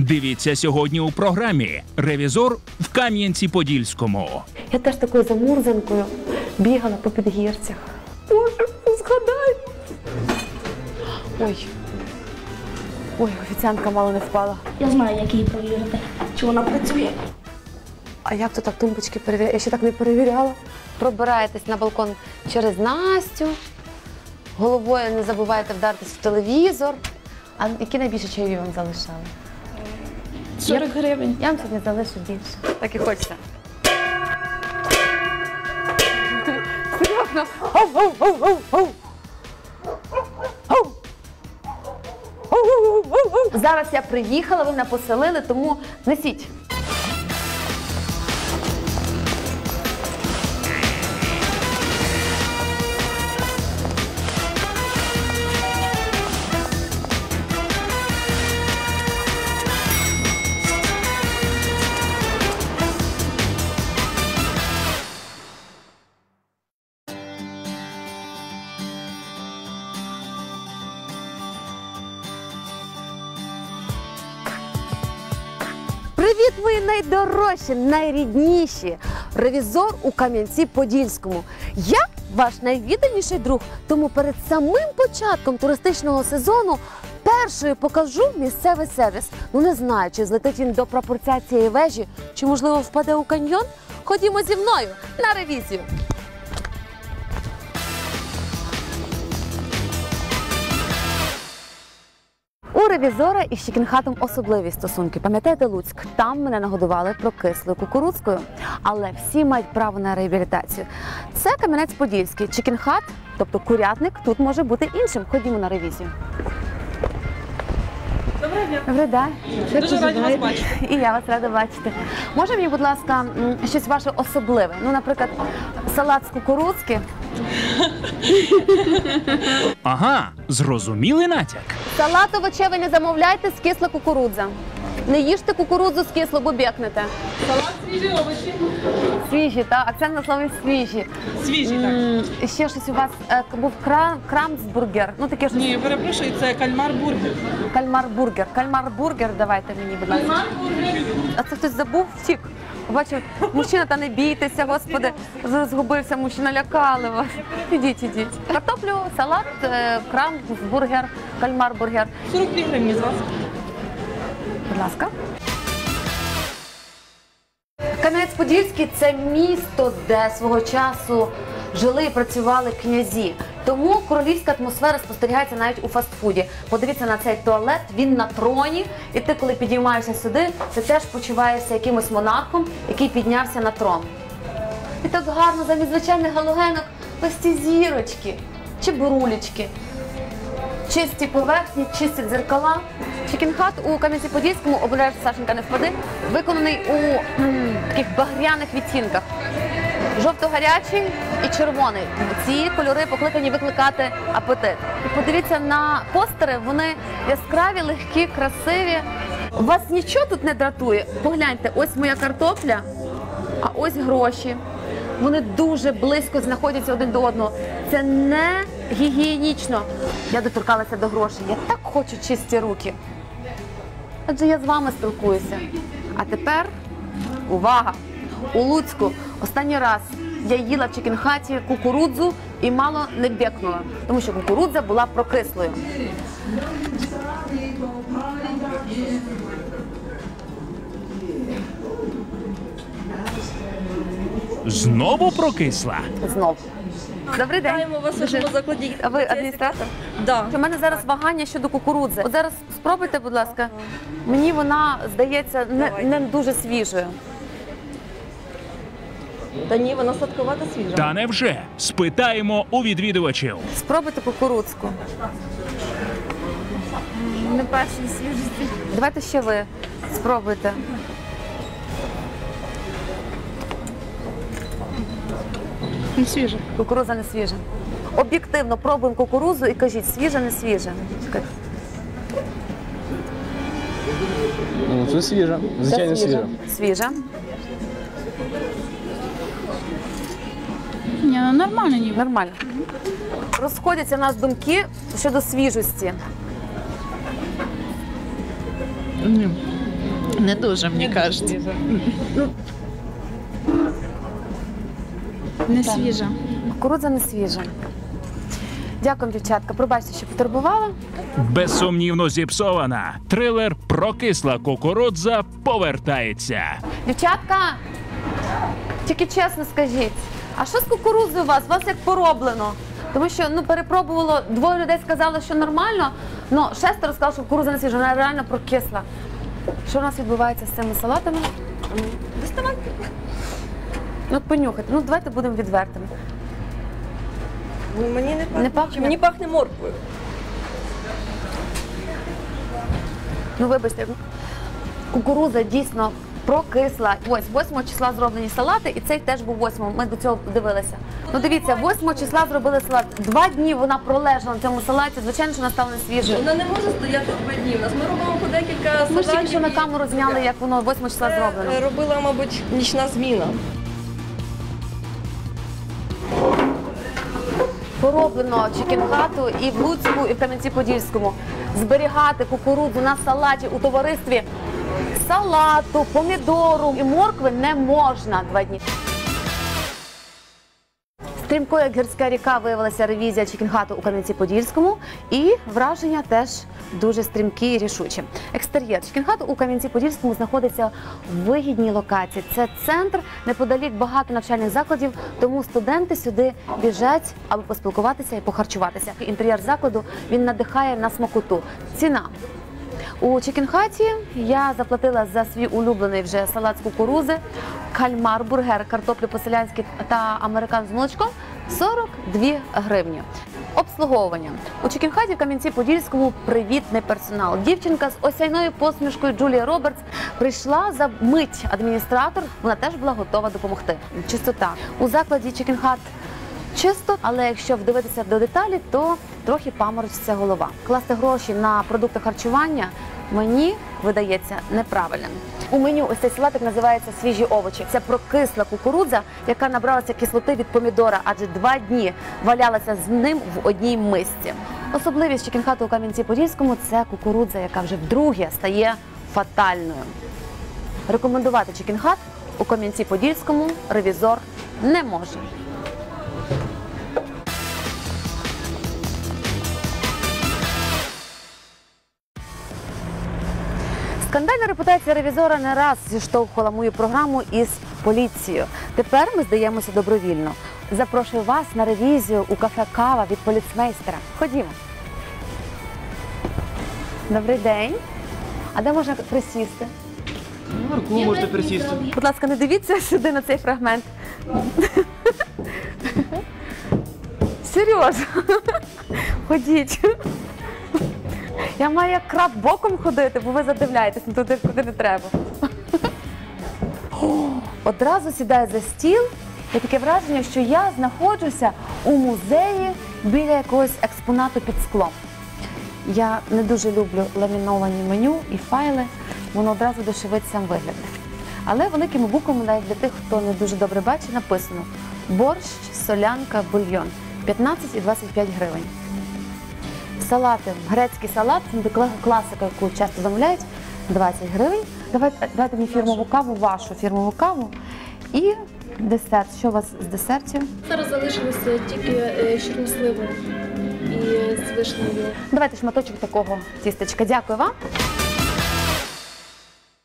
Дивіться сьогодні у програмі Ревізор в Кам'янці-Подільському. Я теж такою замурзанкою бігала по підгірцях. Боже, згадай. Ой. Ой, офіціантка мало не впала. Я знаю, як її перевірити, чи вона працює. А як то так тумбочки перевіряє? Я ще так не перевіряла. Пробираєтесь на балкон через Настю. Головою не забувайте вдартись в телевізор. А які найбільше чаїв вам залишали? 40 гривень. Я вам сьогодні залишу більше. Так і хочеться. Серйозно. Зараз я приїхала, ви мене поселили, тому несіть. Привіт, мої найдорожчі, найрідніші! Ревізор у Кам'янці-Подільському. Я ваш найвідданіший друг. Тому перед самим початком туристичного сезону першою покажу місцевий сервіс. Ну не знаю, чи злетить він до пропорція цієї вежі, чи можливо впаде у каньйон. Ходімо зі мною на ревізію. Ревізора із Чікінхатом особливі стосунки. Пам'ятаєте Луцьк? Там мене нагодували прокислою кукурудзкою. Але всі мають право на реабілітацію. Це Кам'янець-Подільський. Чікінхат, тобто курятник, тут може бути іншим. Ходімо на ревізію. Доброго дня. Добрий день. Дуже раді вас бачити. І я вас рада бачити. Може мені, будь ласка, щось ваше особливе? Ну, наприклад, салат з кукурудзки. Ага, зрозуміли натяк. Салат овочевий не замовляйте з кисла кукурудза. Не їжте кукурудзу з кисло, бо бекнете. Салат свіжі овочі. Свіжі, так, акцент на слові свіжі. Свіжі, так. І Ще щось у вас е, був крам, крамсбургер. Ну таке щось. Ні, перепрошую, це кальмар бургер. Кальмар-бургер. Кальмар-бургер давайте мені, будь ласка. Кальмар бургер. А це хтось забув? Втік. Бачив, мужчина, та не бійтеся, господи, згубився мужчина, лякали вас. Ідіть, ідіть. Картоплю, салат, е, крамсбургер, кальмар-бургер. 42 гривні з вас. Будь ласка. Кам'янець-Подільський це місто, де свого часу жили і працювали князі. Тому королівська атмосфера спостерігається навіть у фастфуді. Подивіться на цей туалет, він на троні, і ти, коли підіймаєшся сюди, ти теж почуваєшся якимось монархом, який піднявся на трон. І так гарно замість звичайних галогенок ось ці зірочки чи бурулечки чисті поверхні, чисті дзеркала. Чікінхат у Кам'янці-Подільському, обережно, Сашенька, не впади, виконаний у таких багряних відтінках. Жовто-гарячий і червоний. Ці кольори покликані викликати апетит. І подивіться на постери, вони яскраві, легкі, красиві. Вас нічого тут не дратує. Погляньте, ось моя картопля, а ось гроші. Вони дуже близько знаходяться один до одного. Це не гігієнічно. Я доторкалася до грошей. Я так хочу чисті руки. Адже я з вами спілкуюся. А тепер увага! У Луцьку останній раз я їла в чекінхаті кукурудзу і мало не бекнула, тому що кукурудза була прокислою. Знову прокисла. Знов. Добрий день. Вітаємо вас у Дуже- вашому закладі. А ви адміністратор? Да. У мене зараз вагання щодо кукурудзи. От зараз спробуйте, будь ласка. Мені вона здається не, не дуже свіжою. Та ні, вона сладковата свіжа. Та невже? Спитаємо у відвідувачів. Спробуйте кукурудзку. Не першої свіжості. Давайте ще ви спробуйте. Не свіжа. Кукурудза не свіжа. Об'єктивно пробуємо кукурудзу і кажіть, свіжа, не свіжа. Чекайте. Ну, це свіжа, звичайно свіжа. Свіжа. Ні, ну нормально ніби. Нормально. Розходяться в нас думки щодо свіжості. Ні. Не дуже, мені кажеться. Не свіжа. Кукурудза не свіжа. Дякую, дівчатка. Пробачте, що потурбувала. Безсумнівно зіпсована. Трилер Прокисла кукурудза повертається. Дівчатка, тільки чесно скажіть, а що з кукурудзою у вас? У вас як пороблено? Тому що ну перепробувало, двоє людей сказали, що нормально, але шестеро сказали, що кукурудза не свіжа, вона реально прокисла. Що у нас відбувається з цими салатами? Доставайте. Ну, понюхайте. Ну, давайте будемо відвертими. Ну, Мені не пахне. Не пахне? Мені пахне морквою. Ну, вибачте, кукурудза дійсно прокисла. Ось 8 числа зроблені салати, і цей теж був 8. Ми до цього подивилися. Ну дивіться, 8 числа зробили салат. Два дні вона пролежала на цьому салаті. Звичайно, що вона стала не свіжою. Вона не може стояти два дні. У нас ми робимо по декілька салатів. Ми ж тільки що на камеру зняли, як воно 8 числа це зроблено. робила, мабуть, нічна зміна. Пороблено чекінгату і в Луцьку, і в Кам'янці-Подільському. Зберігати кукурудзу на салаті у товаристві салату, помідору і моркви не можна два дні. Стрімкою як гірська ріка виявилася ревізія Чекінгату у Кам'янці-Подільському, і враження теж дуже стрімкі і рішучі. Екстер'єр Чекінгату у Кам'янці-Подільському знаходиться в вигідній локації. Це центр неподалік багато навчальних закладів, тому студенти сюди біжать, аби поспілкуватися і похарчуватися. Інтер'єр закладу він надихає на смакоту. Ціна у Чікінхаті я заплатила за свій улюблений вже салат з кукурузи, кальмар, бургер, картоплю по-селянськи та американ з молочком 42 гривні. Обслуговування у Чікінхаті в Кам'янці-Подільському привітний персонал. Дівчинка з осяйною посмішкою Джулія Робертс прийшла за мить адміністратор. Вона теж була готова допомогти. Чистота у закладі Чікінхат чисто, але якщо вдивитися до деталі, то трохи паморочиться голова. Класти гроші на продукти харчування мені видається неправильним. У меню ось цей салатик називається свіжі овочі. Це прокисла кукурудза, яка набралася кислоти від помідора, адже два дні валялася з ним в одній мисці. Особливість чекінхату у Кам'янці-Подільському це кукурудза, яка вже вдруге стає фатальною. Рекомендувати чекінхат у Кам'янці-Подільському ревізор не може. Скандальна репутація ревізора не раз зіштовхувала мою програму із поліцією. Тепер ми здаємося добровільно. Запрошую вас на ревізію у кафе Кава від поліцмейстера. Ходімо. Добрий день. А де можна присісти? Ну, можете присісти. Будь ласка, не дивіться сюди на цей фрагмент. Серйозно. Ходіть. Я маю як краб боком ходити, бо ви задивляєтесь ну, туди, куди не треба. Одразу сідаю за стіл. І таке враження, що я знаходжуся у музеї біля якогось експонату під склом. Я не дуже люблю ламіновані меню і файли, воно одразу дешевить сам вигляд. Але великими буквами, навіть для тих, хто не дуже добре бачить, написано борщ, солянка, бульйон 15 і 25 гривень. Салати, грецький салат, кла- класика, яку часто замовляють, 20 гривень. Давайте, давайте мені фірмову каву, вашу фірмову каву і десерт. Що у вас з десертів? Зараз залишилося тільки чорносливо з і з вишнею. Давайте шматочок такого тістечка. Дякую вам.